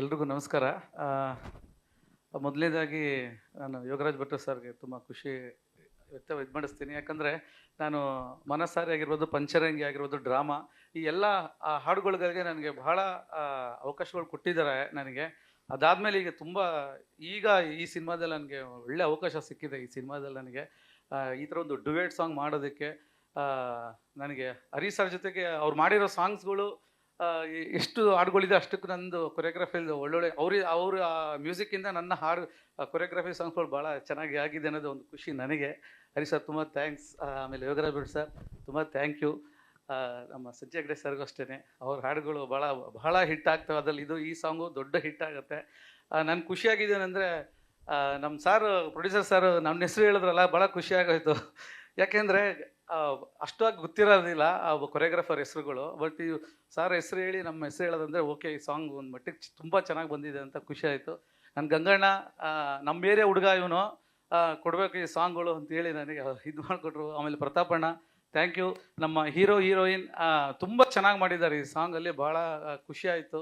ಎಲ್ರಿಗೂ ನಮಸ್ಕಾರ. ಮೊದಲನೇದಾಗಿ ನಾನು ಯೋಗರಾಜ್ ಭಟ್ಟ ಸರ್ಗೆ ತುಂಬ ಖುಷಿ ವ್ಯಕ್ತ ಇದು ಯಾಕಂದರೆ ನಾನು ಮನಸ್ಸಾರಿ ಆಗಿರ್ಬೋದು, ಪಂಚರಂಗಿ ಆಗಿರ್ಬೋದು, ಡ್ರಾಮಾ, ಈ ಎಲ್ಲ ಹಾಡುಗಳಿಗೆ ನನಗೆ ಬಹಳ ಅವಕಾಶಗಳು ಕೊಟ್ಟಿದ್ದಾರೆ ನನಗೆ. ಅದಾದಮೇಲೆ ಈಗ ತುಂಬ, ಈಗ ಈ ಸಿನಿಮಾದಲ್ಲಿ ನನಗೆ ಒಳ್ಳೆ ಅವಕಾಶ ಸಿಕ್ಕಿದೆ ಈ ಸಿನಿಮಾದಲ್ಲಿ ನನಗೆ. ಈ ಥರ ಒಂದು ಡುವೇಟ್ ಸಾಂಗ್ ಮಾಡೋದಕ್ಕೆ ನನಗೆ ಹರಿ ಸರ್ ಜೊತೆಗೆ ಅವ್ರು ಮಾಡಿರೋ ಸಾಂಗ್ಸ್ಗಳು ಎಷ್ಟು ಹಾಡುಗಳಿದೆ ಅಷ್ಟಕ್ಕೂ ನಂದು ಕೊರಿಯೋಗ್ರಫಿಲಿ ಒಳ್ಳೊಳ್ಳೆ, ಅವ್ರ ಅವ್ರ ಮ್ಯೂಸಿಕ್ಕಿಂದ ನನ್ನ ಹಾಡು ಕೊರಿಯೋಗ್ರಫಿ ಸಾಂಗ್ಸ್ಗಳು ಭಾಳ ಚೆನ್ನಾಗಿ ಆಗಿದೆ ಅನ್ನೋದು ಒಂದು ಖುಷಿ ನನಗೆ. ಹರಿ ಸರ್, ತುಂಬ ಥ್ಯಾಂಕ್ಸ್ ಆಮೇಲೆ ಯೋಗರಾಜ್ ಭಟ್ ಸರ್, ತುಂಬ ಥ್ಯಾಂಕ್ ಯು ನಮ್ಮ ಸಂಜಯ್ ಹೆಗ್ಡೆ ಸರ್ಗೂ ಅಷ್ಟೇ ಅವ್ರ ಹಾಡುಗಳು ಭಾಳ ಬಹಳ ಹಿಟ್ ಆಗ್ತವೆ. ಅದರಲ್ಲಿ ಇದು ಈ ಸಾಂಗು ದೊಡ್ಡ ಹಿಟ್ ಆಗುತ್ತೆ. ನಾನು ಖುಷಿಯಾಗಿದ್ದೇನೆಂದರೆ ನಮ್ಮ ಸಾರು ಪ್ರೊಡ್ಯೂಸರ್ ಸರ್ ನಮ್ಮ ಹೆಸರು ಹೇಳಿದ್ರಲ್ಲ ಭಾಳ ಖುಷಿಯಾಗೋಯ್ತು ಯಾಕೆಂದರೆ ಅಷ್ಟಾಗಿ ಗೊತ್ತಿರೋದಿಲ್ಲ, ಆ ಕೊರಿಯೋಗ್ರಾಫರ್ ಹೆಸರುಗಳು ಬಟ್ ಇವು ಸಾರ್ ಹೆಸರು ಹೇಳಿ ನಮ್ಮ ಹೆಸರು ಹೇಳೋದಂದ್ರೆ ಓಕೆ ಈ ಸಾಂಗ್ ಒಂದು ಮಟ್ಟಿಗೆ ತುಂಬ ಚೆನ್ನಾಗಿ ಬಂದಿದೆ ಅಂತ ಖುಷಿ ಆಯಿತು. ನನ್ನ ಗಂಗಣ್ಣ ನಮ್ಮ ಏರಿಯಾ ಹುಡುಗ ಇವನು ಕೊಡಬೇಕು ಈ ಸಾಂಗ್ಗಳು ಅಂತೇಳಿ ನನಗೆ ಇದು ಮಾಡಿಕೊಟ್ರು. ಆಮೇಲೆ ಪ್ರತಾಪಣ್ಣ ಥ್ಯಾಂಕ್ ಯು ನಮ್ಮ ಹೀರೋ ಹೀರೋಯಿನ್ ತುಂಬ ಚೆನ್ನಾಗಿ ಮಾಡಿದ್ದಾರೆ ಈ ಸಾಂಗಲ್ಲಿ ಭಾಳ ಖುಷಿ ಆಯಿತು.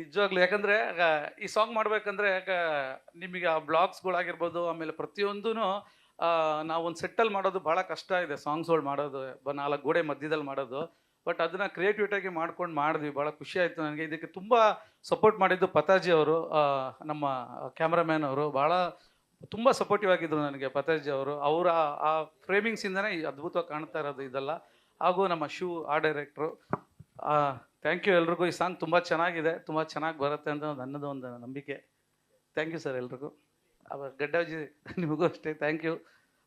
ನಿಜವಾಗ್ಲೂ, ಯಾಕಂದರೆ ಈ ಸಾಂಗ್ ಮಾಡಬೇಕಂದ್ರೆ ನಿಮಗೆ ಆ ಬ್ಲಾಗ್ಸ್ಗಳಾಗಿರ್ಬೋದು ಆಮೇಲೆ ಪ್ರತಿಯೊಂದೂ ನಾವು ಒಂದು ಸೆಟ್ಟಲ್ ಮಾಡೋದು ಭಾಳ ಕಷ್ಟ ಇದೆ ಸಾಂಗ್ಸ್ಗಳು ಮಾಡೋದು ನಾಲ್ಕು ಗೋಡೆ ಮಧ್ಯದಲ್ಲಿ ಮಾಡೋದು. ಬಟ್ ಅದನ್ನು ಕ್ರಿಯೇಟಿವಿಟಾಗಿ ಮಾಡ್ಕೊಂಡು ಮಾಡಿದ್ವಿ ಭಾಳ ಖುಷಿ ಆಯಿತು ನನಗೆ. ಇದಕ್ಕೆ ತುಂಬ ಸಪೋರ್ಟ್ ಮಾಡಿದ್ದು ಪತಾಜಿ ಅವರು ನಮ್ಮ ಕ್ಯಾಮ್ರಾಮ್ಯಾನ್ ಅವರು. ಭಾಳ ತುಂಬ ಸಪೋರ್ಟಿವ್ ಆಗಿದ್ರು ನನಗೆ ಪತಾಜಿ ಅವರು. ಅವರ ಆ ಫ್ರೇಮಿಂಗ್ಸಿಂದನೇ ಅದ್ಭುತವಾಗಿ ಕಾಣ್ತಾ ಇರೋದು ಇದೆಲ್ಲ. ಹಾಗೂ ನಮ್ಮ ಶೂ ಆ ಡೈರೆಕ್ಟ್ರು ಥ್ಯಾಂಕ್ ಯು ಎಲ್ರಿಗೂ. ಈ ಸಾಂಗ್ ತುಂಬ ಚೆನ್ನಾಗಿದೆ, ತುಂಬ ಚೆನ್ನಾಗಿ ಬರುತ್ತೆ ಅಂತ ನನ್ನದು ಒಂದು ನಂಬಿಕೆ. ಥ್ಯಾಂಕ್ ಯು ಸರ್ ಎಲ್ರಿಗೂ. ಅವ ಗಡ್ಡಾಜಿ, ನಿಮಗೂ ಅಷ್ಟೇ. ಥ್ಯಾಂಕ್ ಯು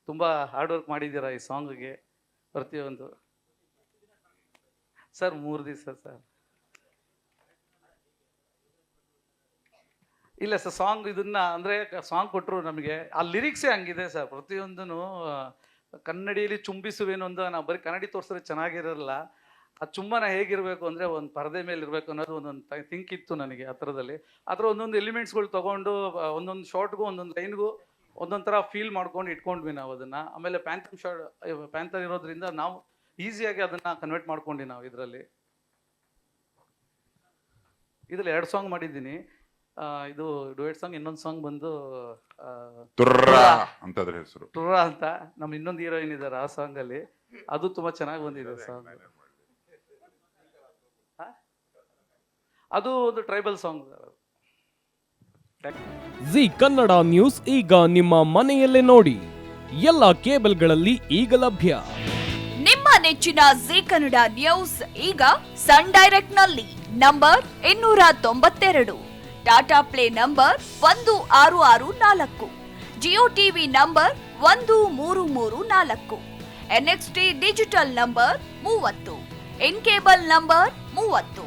ತುಂಬ ಹಾರ್ಡ್ ವರ್ಕ್ ಮಾಡಿದ್ದೀರಾ ಈ ಸಾಂಗ್ಗೆ ಪ್ರತಿಯೊಂದು. ಸರ್ ಮೂರು ದಿವಸ ಸರ್ ಇಲ್ಲ ಸರ್ ಸಾಂಗ್ ಇದನ್ನ ಅಂದರೆ ಸಾಂಗ್ ಕೊಟ್ಟರು ನಮಗೆ. ಆ ಲಿರಿಕ್ಸೇ ಹಂಗಿದೆ ಸರ್ ಪ್ರತಿಯೊಂದೂ ಕನ್ನಡಿಯಲ್ಲಿ ಚುಂಬಿಸುವೇನು ಅಂತ ನಾವು ಬರೀ ಕನ್ನಡಿ ತೋರಿಸಿದ್ರೆ ಚೆನ್ನಾಗಿರಲ್ಲ. ಆ ಚುಮ್ಮನ ಹೇಗಿರಬೇಕು ಅಂದರೆ ಒಂದು ಪರದೆ ಮೇಲೆ ಇರಬೇಕು ಅನ್ನೋದು ಒಂದೊಂದು ಥಿಂಕ್ ಇತ್ತು ನನಗೆ ಆ ಥರದಲ್ಲಿ. ಅದರ ಒಂದೊಂದು ಎಲಿಮೆಂಟ್ಸ್ಗಳು ತೊಗೊಂಡು ಒಂದೊಂದು ಶಾರ್ಟ್ಗೂ ಒಂದೊಂದು ಲೈನ್ಗೂ ಒಂದೊಂದು ಥರ ಫೀಲ್ ಮಾಡ್ಕೊಂಡು ಇಟ್ಕೊಂಡ್ವಿ ನಾವು ಅದನ್ನು. ಆಮೇಲೆ ಪ್ಯಾಂಥಮ್ ಶಾರ್ಟ್ ಪ್ಯಾಂಥರ್ ಇರೋದ್ರಿಂದ ನಾವು ಈಸಿಯಾಗಿ ಅದನ್ನು ಕನ್ವರ್ಟ್ ಮಾಡ್ಕೊಂಡು ನಾವು ಇದರಲ್ಲಿ. ಇದರಲ್ಲಿ ಎರಡು ಸಾಂಗ್ ಮಾಡಿದ್ದೀನಿ. ಆ, ಇದು ಡುಯೆಟ್ ಸಾಂಗ್ ಇನ್ನೊಂದು ಸಾಂಗ್ ಬಂದು ಹೆಸರು. ಟುರ್ರ ಅಂತ. ನಮ್ಮ ಇನ್ನೊಂದು ಹೀರೋಯಿನ್ ಇದ್ದಾರೆ ಆ ಸಾಂಗಲ್ಲಿ ಅದು ತುಂಬಾ ಚೆನ್ನಾಗಿ ಬಂದಿದೆ ಸಾಂಗ್ ಅದು ಒಂದು tribal song Zee Kannada news ಈಗ ನಿಮ್ಮ ಮನೆಯಲ್ಲೇ ನೋಡಿ. ಎಲ್ಲ ಕೇಬಲ್ಗಳಲ್ಲಿ ಈಗ ಲಭ್ಯ. ನಿಮ್ಮ ನೆಚ್ಚಿನ ಜಿ ಕನ್ನಡ ನ್ಯೂಸ್ ಈಗ ಸನ್ ಡೈರೆಕ್ಟ್ನಲ್ಲಿ ನಂಬರ್ ಇನ್ನೂರ ತೊಂಬತ್ತೆರಡು. ಟಾಟಾ ಪ್ಲೇ ನಂಬರ್ ಒಂದು ಆರು ಆರು ನಾಲ್ಕು. ಜಿಯೋ ಟಿವಿ ನಂಬರ್ ಒಂದು ಮೂರು ಮೂರು ನಾಲ್ಕು. ಎನ್ಎಕ್ಸ್ಟಿ ಡಿಜಿಟಲ್ ನಂಬರ್ ಮೂವತ್ತು. ಇನ್ ಕೇಬಲ್ ನಂಬರ್ ಮೂವತ್ತು.